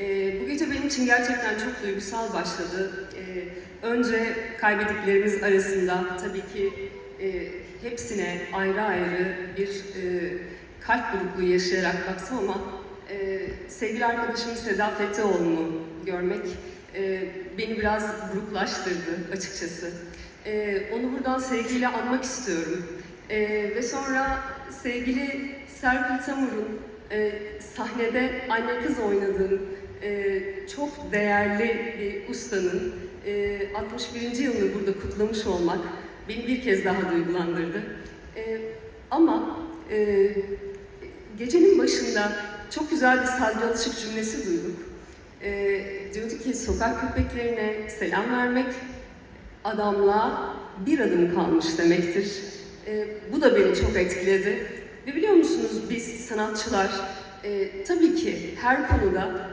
Ee, bu gece benim için gerçekten çok duygusal başladı. Ee, önce kaybettiklerimiz arasında tabii ki e, hepsine ayrı ayrı bir e, kalp burukluğu yaşayarak baksam ama e, sevgili arkadaşım Seda Fethiyoğlu'nu görmek e, beni biraz buruklaştırdı açıkçası. E, onu buradan sevgiyle anmak istiyorum. E, ve sonra sevgili Serpil Tamur'un e, sahnede anne kız oynadığım e, çok değerli bir ustanın e, 61. yılını burada kutlamış olmak beni bir kez daha duygulandırdı. E, ama e, gecenin başında çok güzel bir Sadri Alışık cümlesi duyduk. E, diyordu ki sokak köpeklerine selam vermek adamlığa bir adım kalmış demektir. E, bu da beni çok etkiledi. Ve biliyor musunuz biz sanatçılar e, tabii ki her konuda